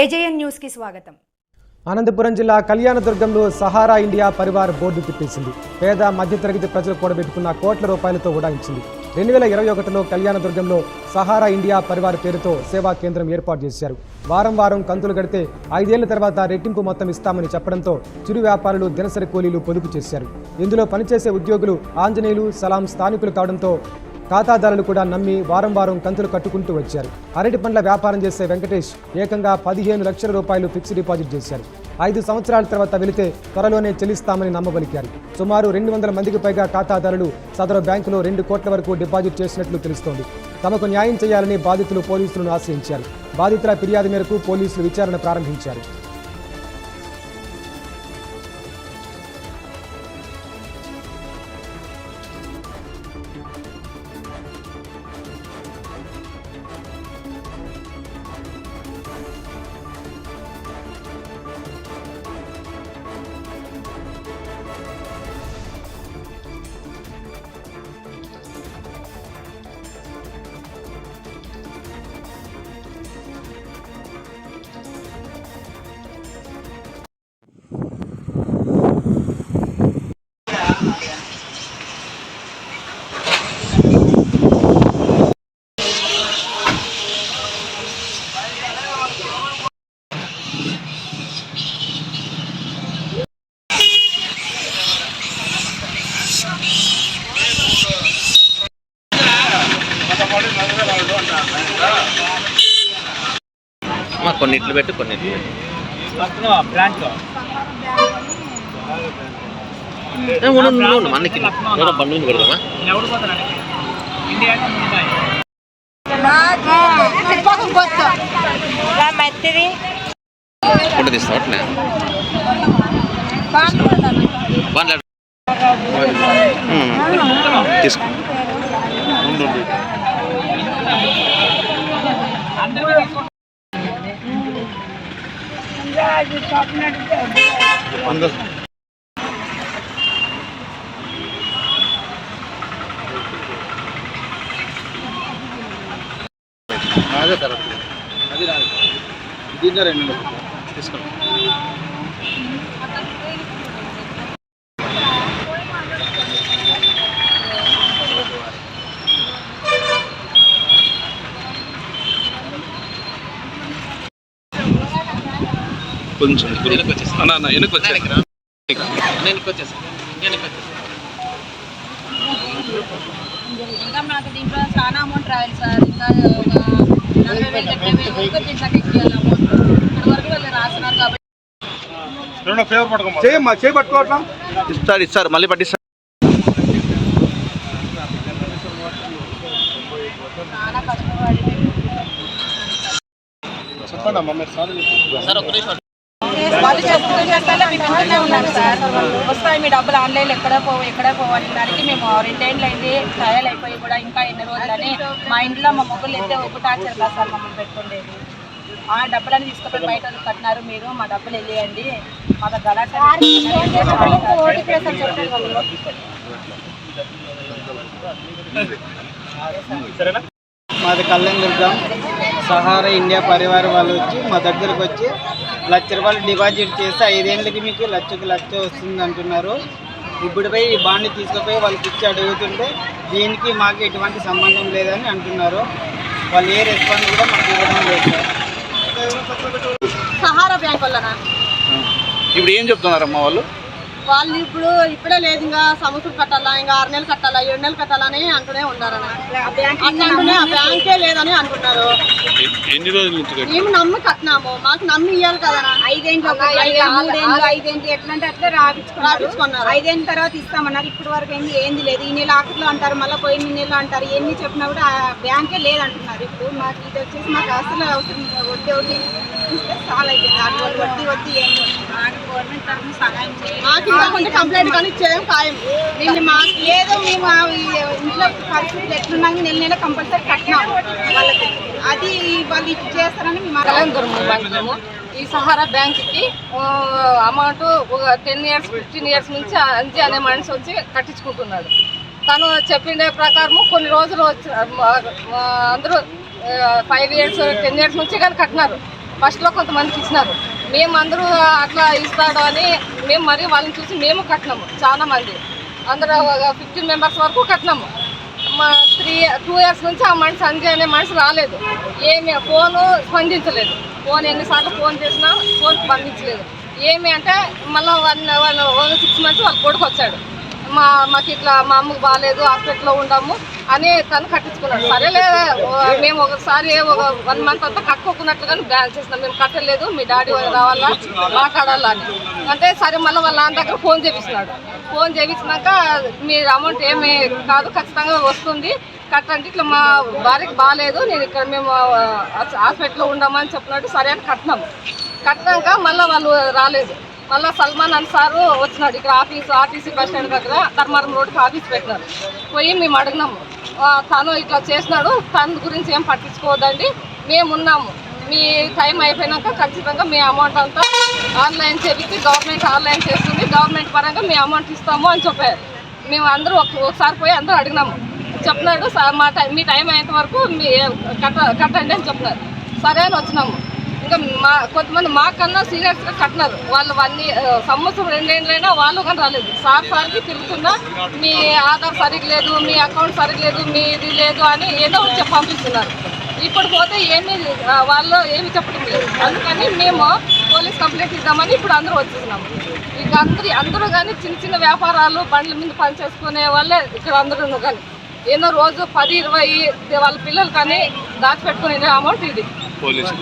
AJN న్యూస్కి స్వాగతం. అనంతపురం జిల్లా కళ్యాణదుర్గంలో సహారా ఇండియా పరివార్ బోర్డు తిప్పేసింది. పేద మధ్యతరగతి ప్రజలు కూడబెట్టుకున్న కోట్ల రూపాయలతో ఉడాయించింది. రెండు వేల ఇరవై ఒకటిలో కళ్యాణదుర్గంలో సహారా ఇండియా పరివార్ పేరుతో సేవా కేంద్రం ఏర్పాటు చేశారు. వారం వారం కంతులు గడితే ఐదేళ్ళ తర్వాత రెట్టింపు మొత్తం ఇస్తామని చెప్పడంతో చిరు వ్యాపారులు దినసరి కూలీలు పొదుపు చేశారు. ఇందులో పనిచేసే ఉద్యోగులు ఆంజనేయులు సలాం స్థానికులు కావడంతో ఖాతాదారులు కూడా నమ్మి వారం వారం కంతులు కట్టుకుంటూ వచ్చారు. అరటి పండ్ల వ్యాపారం చేసే వెంకటేష్ ఏకంగా పదిహేను లక్షల రూపాయలు ఫిక్స్డ్ డిపాజిట్ చేశారు. ఐదు సంవత్సరాల తర్వాత వెళితే త్వరలోనే చెల్లిస్తామని నమ్మబలికారు. సుమారు రెండు వందల మందికి పైగా ఖాతాదారులు సదరు బ్యాంకులో రెండు కోట్ల వరకు డిపాజిట్ చేసినట్లు తెలుస్తోంది. తమకు న్యాయం చేయాలని బాధితులు పోలీసులను ఆశ్రయించారు. బాధితుల ఫిర్యాదు మేరకు పోలీసులు విచారణ ప్రారంభించారు. కొన్నిట్లు పెట్టు కొన్నిట్లు పెట్టు ఏ, ఉండు, ఉండు, ఉండు, మనకి ఏదో బండి ఉంది పెడదామా మెత్తది ఫోటో తీస్తావు అట్లే బాగా తీసుకో ఉండు, ఉండు. అదే కరెక్ట్ అది రాదు. దీంట్లో రెండు తీసుకోండి కొంచెం అన్న వెనక్కి వచ్చేసి వెనక్కి వచ్చేసి వెనక్కి వచ్చేసి ఇంకా మాకు దీంట్లో చాలా అమౌంట్ రావాలి సార్ ఇంకా నలభై వేలు డెబ్బై వేలు వరకు దీంట్లో ఎక్కియాలి అమౌంట్ ఇప్పటి వరకు వాళ్ళు రాస్తున్నారు కాబట్టి చేయమ్మా చేయి పట్టుకోవట్లా ఇస్తారు ఇస్తారు మళ్ళీ పట్టిస్తారు. చెప్పండి అమ్మా మీరు సార్ సార్ ఒక నిమిషం. వాళ్ళు చేస్తూ చేస్తే మేము ఇంట్లోనే ఉన్నాం సార్. వస్తాయి మీ డబ్బులు ఆన్లైన్ ఎక్కడ పోవు ఎక్కడ పోవని దానికి మేము రెండేళ్ళు అయింది ట్రయల్ అయిపోయి కూడా ఇంకా ఎన్ని రోజులని మా ఇంట్లో మా మొగ్గులు అయితే ఒప్పు టార్చర్ కాదు సార్ మమ్మల్ని పెట్టుకుండేది. ఆ డబ్బులని తీసుకుపోయి బయట కట్టినారు మీరు మా డబ్బులు వెళ్ళేయండి. మాకు గలాట మాది కళ్యాణ్ దుర్గం. సహారా ఇండియా పరివారం వాళ్ళు వచ్చి మా దగ్గరకు వచ్చి లక్ష రూపాయలు డిపాజిట్ చేస్తే ఐదేళ్ళకి మీకు లక్షకి లక్ష వస్తుంది అంటున్నారు. ఇప్పుడు పోయి ఈ బాండ్ తీసుకుపోయి వాళ్ళకి ఇచ్చి అడుగుతుంటే దీనికి మాకు ఎటువంటి సంబంధం లేదని అంటున్నారు. వాళ్ళు ఏ రెస్పాన్స్ కూడా మాకు ఇవ్వడం లేదు సహారా బ్యాంక్ వల్లనా? ఇప్పుడు ఏం చెప్తున్నారమ్మా వాళ్ళు? వాళ్ళు ఇప్పుడు ఇప్పుడే లేదు ఇంకా సంవత్సరం కట్టాలా ఇంకా ఆరు నెలలు కట్టాలా ఏడు నెలలు కట్టాలని అంటూనే అంటూనే ఆ బ్యాంకే లేదని అంటున్నారు. ఎన్ని రోజుల నుంచి మేము నమ్మి కట్టినాము. మాకు నమ్మి ఇవ్వాలి కదా. ఐదేంటి ఐదేంటి ఎట్లా అంటే అట్లా రాపించుకున్నారు ఐదేంటి తర్వాత ఇస్తామన్నారు. ఇప్పుడు వరకు ఏంది ఏంది లేదు. ఈ నెల ఆఖరిలో అంటారు మళ్ళీ పోయిన నెలలో అంటారు. ఎన్ని చెప్పినా కూడా ఆ బ్యాంకే లేదంటున్నారు. ఇప్పుడు మాకు ఇది వచ్చేసి మాకు అసలు అవసరం. వడ్డీ వడ్డీ ఇస్తే చాలా అయిపోయింది. దానివల్ల వడ్డీ వడ్డీ ఏం గవర్నమెంట్ తరఫున సహాయం చేయాలి మాకు ఇంకా కొంచెం కంప్లైంట్ కానీ చేయడం ఖాయం. దీన్ని మాకు ఏదో మేము ఇంట్లో పరిస్థితులు ఎట్లున్నా నెల నెల కంపల్సరీ కట్టినాము వాళ్ళకి అది వాళ్ళు ఇది చేస్తారని మేము ఈ సహారా బ్యాంక్కి అమౌంట్ ఒక టెన్ ఇయర్స్ ఫిఫ్టీన్ ఇయర్స్ నుంచి అంజి అనే మనిషి వచ్చి కట్టించుకుంటున్నాడు. తను చెప్పిండే ప్రకారము కొన్ని రోజులు వచ్చి అందరూ ఫైవ్ ఇయర్స్ టెన్ ఇయర్స్ నుంచి కానీ కట్టినారు. ఫస్ట్లో కొంతమందికి ఇచ్చినారు. మేము అందరూ అట్లా ఇస్తాడు అని మేము మరి వాళ్ళని చూసి మేము కట్టినాము చాలా మంది. అందరూ ఫిఫ్టీన్ మెంబర్స్ వరకు కట్టినాము. మా త్రీ టూ ఇయర్స్ నుంచి ఆ మనిషి సంజయ్ అనే మనిషి రాలేదు. ఏమి ఫోను స్పందించలేదు. ఫోన్ ఎన్నిసార్లు ఫోన్ చేసినా ఫోన్ స్పందించలేదు. ఏమి అంటే మళ్ళీ one one one six months వాళ్ళ కొడుకు వచ్చాడు. మా మాకు ఇట్లా మా అమ్మకు బాగాలేదు హాస్పిటల్లో ఉండాము అని తను కట్టించుకున్నాడు. సరేలే మేము ఒకసారి ఒక వన్ మంత్ అంతా కట్టుకోకున్నట్లుగానే బ్యాన్ చేసినాం. మేము కట్టలేదు మీ డాడీ రావాలా మాట్లాడాలా అని. అంటే సరే మళ్ళీ వాళ్ళ నాన్న దగ్గర ఫోన్ చేపిస్తున్నాడు. ఫోన్ చేయించినాక మీరు అమౌంట్ ఏమి కాదు ఖచ్చితంగా వస్తుంది. కట్టండి ఇట్లా మా భార్యకి బాగాలేదు నేను ఇక్కడ మేము హాస్పిటల్లో ఉండమని చెప్పినట్టు సరే అని కట్టినాము కట్టినాక మళ్ళీ వాళ్ళు రాలేదు. మళ్ళీ సల్మాన్ అన్సారు వచ్చినాడు ఇక్కడ ఆఫీస్ ఆర్టీసీ బస్ స్టాండ్ దగ్గర ధర్మారం రోడ్కి ఆఫీస్ పెట్టినారు. పోయి మేము అడిగినాము తను ఇట్లా చేసినాడు తన గురించి ఏం పట్టించుకోవద్దండి మేమున్నాము మీ టైం అయిపోయినాక ఖచ్చితంగా మీ అమౌంట్ అంతా ఆన్లైన్ చేపించి గవర్నమెంట్ ఆన్లైన్ చేస్తుంది గవర్నమెంట్ పరంగా మీ అమౌంట్ ఇస్తాము అని చెప్పారు. మేము అందరూ ఒక- ఒకసారి పోయి అందరూ అడిగినాము. చెప్పినాడు మా టైం మీ టైం అయ్యేంత వరకు మీ కట్ట కట్టండి అని చెప్పినారు. సరే అని వచ్చినాము. ఇంకా మా కొంతమంది మాకన్నా సీరియస్గా కట్టినారు. వాళ్ళు వన్ సంవత్సరం రెండేళ్ళైనా వాళ్ళు కానీ రాలేదు. సార్ సార్కి తిరుగుతున్నా మీ ఆధార్ సరిగ్గా లేదు మీ అకౌంట్ సరిగ్గా లేదు మీ ఇది లేదు అని ఏదో ఒకటి చెప్పి పంపిస్తున్నారు. ఇప్పుడు పోతే ఏమీ వాళ్ళు ఏమి చెప్పడం లేదు. అందుకని మేము పోలీస్ కంప్లైంట్ ఇద్దామని ఇప్పుడు అందరూ వచ్చేసినాము ఇక అందరి అందరూ కానీ చిన్న చిన్న వ్యాపారాలు బండ్ల మీద పని చేసుకునే వాళ్ళే ఇక్కడ అందరూ కానీ. ఏదో రోజు పది ఇరవై వాళ్ళ పిల్లలు కానీ దాచిపెట్టుకునే అమౌంట్ ఇది. పోలీసు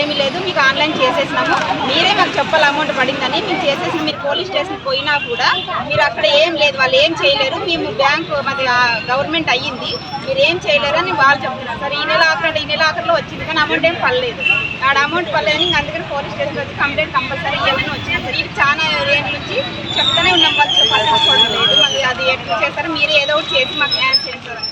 ఏమీ లేదు మీకు ఆన్లైన్ చేసేసినాము. మీరే మాకు చెప్పాలి అమౌంట్ పడిందని. మేము చేసేసి మీరు పోలీస్ స్టేషన్ పోయినా కూడా మీరు అక్కడ ఏం లేదు వాళ్ళు ఏం చేయలేరు. మేము బ్యాంక్ మాది గవర్నమెంట్ అయ్యింది. మీరు ఏం చేయలేరు అని వాళ్ళు చెప్తున్నారు. సరే ఈ నెల ఆఖరి ఈ నెల ఆఖరిలో వచ్చింది కానీ అమౌంట్ ఏం పడలేదు. ఆడ అమౌంట్ పడలేదు ఇంకా అందుకని పోలీస్ స్టేషన్ వచ్చి కంప్లైంట్ కంపల్సరీ ఏమైనా వచ్చింది సార్ ఇది చాలా రేట్ నుంచి చెప్తానే ఉన్నాం వాళ్ళు పట్టించుకోవడం లేదు. మళ్ళీ అది ఎట్లా చేస్తారో మీరు ఏదో ఒకటి చేసి మాకు న్యాయం చేస్తారు